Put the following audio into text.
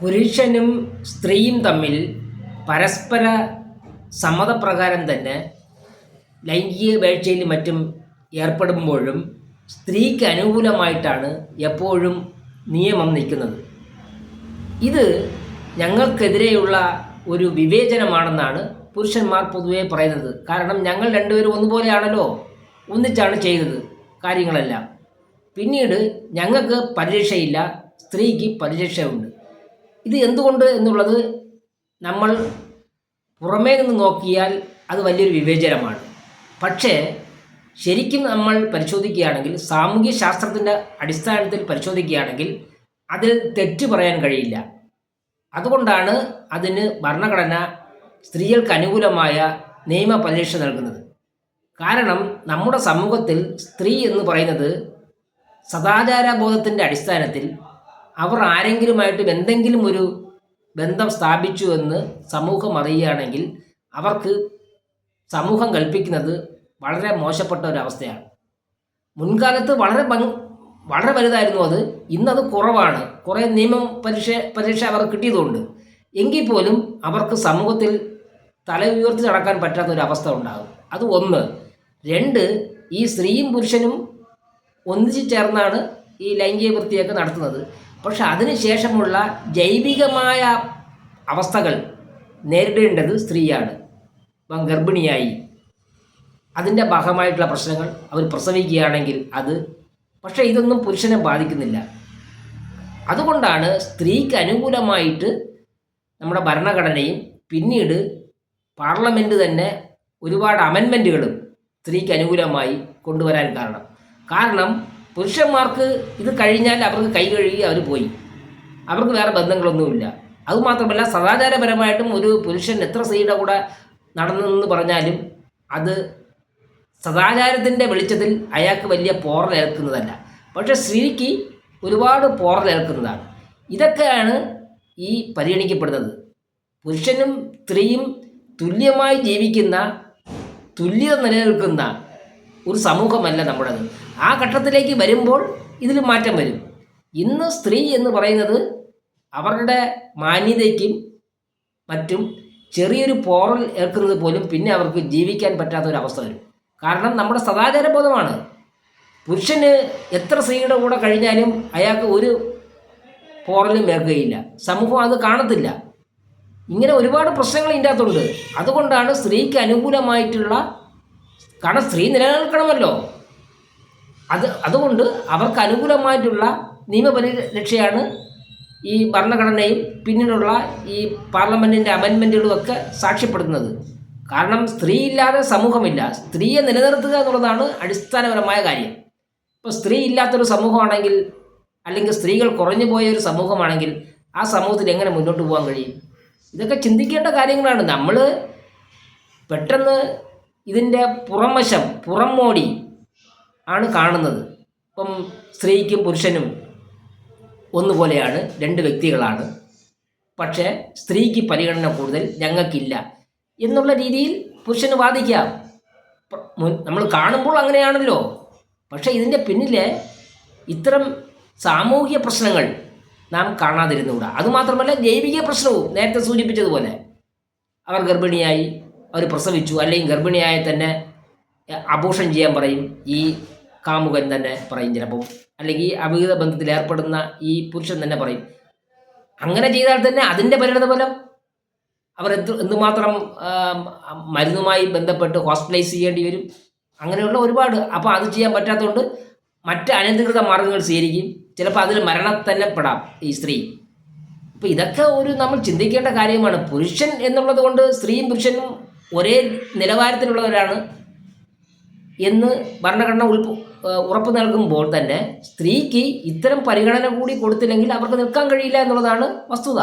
പുരുഷനും സ്ത്രീയും തമ്മിൽ പരസ്പര സമ്മതപ്രകാരം തന്നെ ലൈംഗിക വേഴ്ചയിൽ മറ്റും ഏർപ്പെടുമ്പോഴും സ്ത്രീക്ക് അനുകൂലമായിട്ടാണ് എപ്പോഴും നിയമം നിൽക്കുന്നത്. ഇത് ഞങ്ങൾക്കെതിരെയുള്ള ഒരു വിവേചനമാണെന്നാണ് പുരുഷന്മാർ പൊതുവേ പറയുന്നത്. കാരണം ഞങ്ങൾ രണ്ടുപേരും ഒന്നുപോലെയാണല്ലോ. ഒന്നിച്ചാണ് ചെയ്തത് കാര്യങ്ങളെല്ലാം. പിന്നീട് ഞങ്ങൾക്ക് പരിരക്ഷയില്ല സ്ത്രീക്ക് പരിരക്ഷയുണ്ട്. ഇത് എന്തുകൊണ്ട് എന്നുള്ളത് നമ്മൾ പുറമേ നിന്ന് നോക്കിയാൽ അത് വലിയൊരു വിവേചനമാണ്. പക്ഷേ ശരിക്കും നമ്മൾ പരിശോധിക്കുകയാണെങ്കിൽ സാമൂഹ്യ ശാസ്ത്രത്തിന്റെ അടിസ്ഥാനത്തിൽ പരിശോധിക്കുകയാണെങ്കിൽ അതിൽ തെറ്റ് പറയാൻ കഴിയില്ല. അതുകൊണ്ടാണ് അതിന് ഭരണഘടന സ്ത്രീകൾക്ക് അനുകൂലമായ നിയമ പരിരക്ഷ നൽകുന്നത്. കാരണം നമ്മുടെ സമൂഹത്തിൽ സ്ത്രീ എന്ന് പറയുന്നത് സദാചാരബോധത്തിന്റെ അടിസ്ഥാനത്തിൽ അവർ ആരെങ്കിലുമായിട്ടും എന്തെങ്കിലും ഒരു ബന്ധം സ്ഥാപിച്ചു എന്ന് സമൂഹം അറിയുകയാണെങ്കിൽ അവർക്ക് സമൂഹം കൽപ്പിക്കുന്നത് വളരെ മോശപ്പെട്ട ഒരു അവസ്ഥയാണ്. മുൻകാലത്ത് വളരെ വളരെ വലുതായിരുന്നു അത്. ഇന്നത് കുറവാണ്. കുറേ നിയമം പരീക്ഷ പരീക്ഷ അവർ കിട്ടിയതുകൊണ്ട് എങ്കിൽ പോലും അവർക്ക് സമൂഹത്തിൽ തല ഉയർത്തി നടക്കാൻ പറ്റാത്ത ഒരു അവസ്ഥ ഉണ്ടാകും. അത് ഒന്ന്. രണ്ട് ഈ സ്ത്രീയും പുരുഷനും ഒന്നിച്ചു ചേർന്നാണ് ഈ ലൈംഗിക വൃത്തിയൊക്കെ നടത്തുന്നത്. പക്ഷെ അതിനുശേഷമുള്ള ജൈവികമായ അവസ്ഥകൾ നേരിടേണ്ടത് സ്ത്രീയാണ്. ഇപ്പം ഗർഭിണിയായി. അതിന്റെ ഭാഗമായിട്ടുള്ള പ്രശ്നങ്ങൾ അവർ പ്രസവിക്കുകയാണെങ്കിൽ അത് പക്ഷേ ഇതൊന്നും പുരുഷനെ ബാധിക്കുന്നില്ല. അതുകൊണ്ടാണ് സ്ത്രീക്ക് അനുകൂലമായിട്ട് നമ്മുടെ ഭരണഘടനയും പിന്നീട് പാർലമെന്റ് തന്നെ ഒരുപാട് അമെൻമെന്റുകളും സ്ത്രീക്ക് അനുകൂലമായി കൊണ്ടുവരാൻ കാരണം. കാരണം പുരുഷന്മാർക്ക് ഇത് കഴിഞ്ഞാൽ അവർക്ക് കൈ കഴുകി അവർ പോയി. അവർക്ക് വേറെ ബന്ധങ്ങളൊന്നുമില്ല. അതുമാത്രമല്ല സദാചാരപരമായിട്ടും ഒരു പുരുഷൻ എത്ര സ്ത്രീയുടെ കൂടെ നടന്നെന്ന് പറഞ്ഞാലും അത് സദാചാരത്തിന്റെ വെളിച്ചത്തിൽ അയാൾക്ക് വലിയ പോറലേൽക്കുന്നതല്ല പക്ഷെ സ്ത്രീക്ക് ഒരുപാട് പോറലേൽക്കുന്നതാണ് ഇതൊക്കെയാണ് ഈ പരിഗണിക്കപ്പെടുന്നത്. പുരുഷനും സ്ത്രീയും തുല്യമായി ജീവിക്കുന്ന തുല്യത നിലനിൽക്കുന്ന ഒരു സമൂഹമല്ല നമ്മുടേത്. ആ ഘട്ടത്തിലേക്ക് വരുമ്പോൾ ഇതിൽ മാറ്റം വരും. ഇന്ന് സ്ത്രീ എന്ന് പറയുന്നത് അവരുടെ മാന്യതയ്ക്കും മറ്റും ചെറിയൊരു പോറൽ ഏൽക്കുന്നത് പോലും പിന്നെ അവർക്ക് ജീവിക്കാൻ പറ്റാത്ത ഒരു അവസ്ഥ വരും. കാരണം നമ്മുടെ സദാചാര ബോധമാണ് പുരുഷന് എത്ര സ്ത്രീയുടെ കൂടെ കഴിഞ്ഞാലും അയാൾക്ക് ഒരു പോറലും ഏൽക്കുകയില്ല സമൂഹം അത് കാണത്തില്ല. ഇങ്ങനെ ഒരുപാട് പ്രശ്നങ്ങൾ ഇതിന്റെ അകത്തുണ്ട്. അതുകൊണ്ടാണ് സ്ത്രീക്ക് അനുകൂലമായിട്ടുള്ള കാരണം സ്ത്രീ നിലനിൽക്കണമല്ലോ. അത് അതുകൊണ്ട് അവർക്ക് അനുകൂലമായിട്ടുള്ള നിയമപരിരക്ഷയാണ് ഈ ഭരണഘടനയും പിന്നീടുള്ള ഈ പാർലമെന്റിന്റെ അമെൻമെന്റുകളും ഒക്കെ സാക്ഷ്യപ്പെടുത്തുന്നത്. കാരണം സ്ത്രീ ഇല്ലാതെ സമൂഹമില്ല. സ്ത്രീയെ നിലനിർത്തുക എന്നുള്ളതാണ് അടിസ്ഥാനപരമായ കാര്യം. ഇപ്പോൾ സ്ത്രീ ഇല്ലാത്തൊരു സമൂഹമാണെങ്കിൽ അല്ലെങ്കിൽ സ്ത്രീകൾ കുറഞ്ഞു പോയ ഒരു സമൂഹമാണെങ്കിൽ ആ സമൂഹത്തിൽ എങ്ങനെ മുന്നോട്ട് പോകാൻ കഴിയും? ഇതൊക്കെ ചിന്തിക്കേണ്ട കാര്യങ്ങളാണ്. നമ്മൾ പെട്ടെന്ന് ഇതിന്റെ പുറംവശം പുറം മോടി ആണ് കാണുന്നത്. ഇപ്പം സ്ത്രീക്കും പുരുഷനും ഒന്നുപോലെയാണ് രണ്ട് വ്യക്തികളാണ്. പക്ഷേ സ്ത്രീക്ക് പരിഗണന കൂടുതൽ ഞങ്ങൾക്കില്ല എന്നുള്ള രീതിയിൽ പുരുഷന് വാദിക്കാം. നമ്മൾ കാണുമ്പോൾ അങ്ങനെയാണല്ലോ. പക്ഷേ ഇതിന്റെ പിന്നിലെ ഇത്തരം സാമൂഹിക പ്രശ്നങ്ങൾ നാം കാണാതിരുന്നുകൂടാ. അതുമാത്രമല്ല ജൈവിക പ്രശ്നവും നേരത്തെ സൂചിപ്പിച്ചതുപോലെ. അവർ ഗർഭിണിയായി അവർ പ്രസവിച്ചു. അല്ലെങ്കിൽ ഗർഭിണിയായ തന്നെ അബോഷൻ ചെയ്യാൻ പറയും. ഈ കാമുകൻ തന്നെ പറയും ചിലപ്പോൾ അല്ലെങ്കിൽ അവിഹിത ബന്ധത്തിൽ ഏർപ്പെടുന്ന ഈ പുരുഷൻ തന്നെ പറയും. അങ്ങനെ ചെയ്താൽ തന്നെ അതിന്റെ പരിണത ഫലം അവർ എന്ത് എന്തുമാത്രം മരുന്നുമായി ബന്ധപ്പെട്ട് ഹോസ്പിറ്റലൈസ് ചെയ്യേണ്ടി വരും. അങ്ങനെയുള്ള ഒരുപാട്. അപ്പോൾ അത് ചെയ്യാൻ പറ്റാത്തതുകൊണ്ട് മറ്റ് അനധികൃത മാർഗങ്ങൾ സ്വീകരിക്കും. ചിലപ്പോൾ അതിൽ മരണം തന്നെ പെടാം ഈ സ്ത്രീ. അപ്പോൾ ഇതൊക്കെ ഒരു നമ്മൾ ചിന്തിക്കേണ്ട കാര്യമാണ്. പുരുഷൻ എന്നുള്ളത് കൊണ്ട് സ്ത്രീയും പുരുഷനും ഒരേ നിലവാരത്തിലുള്ളവരാണ് എന്ന് ഭരണഘടന ഉൾപ്പ് ഉറപ്പ് നൽകുമ്പോൾ തന്നെ സ്ത്രീക്ക് ഇത്തരം പരിഗണന കൂടി കൊടുത്തില്ലെങ്കിൽ അവർക്ക് നിൽക്കാൻ കഴിയില്ല എന്നുള്ളതാണ് വസ്തുത.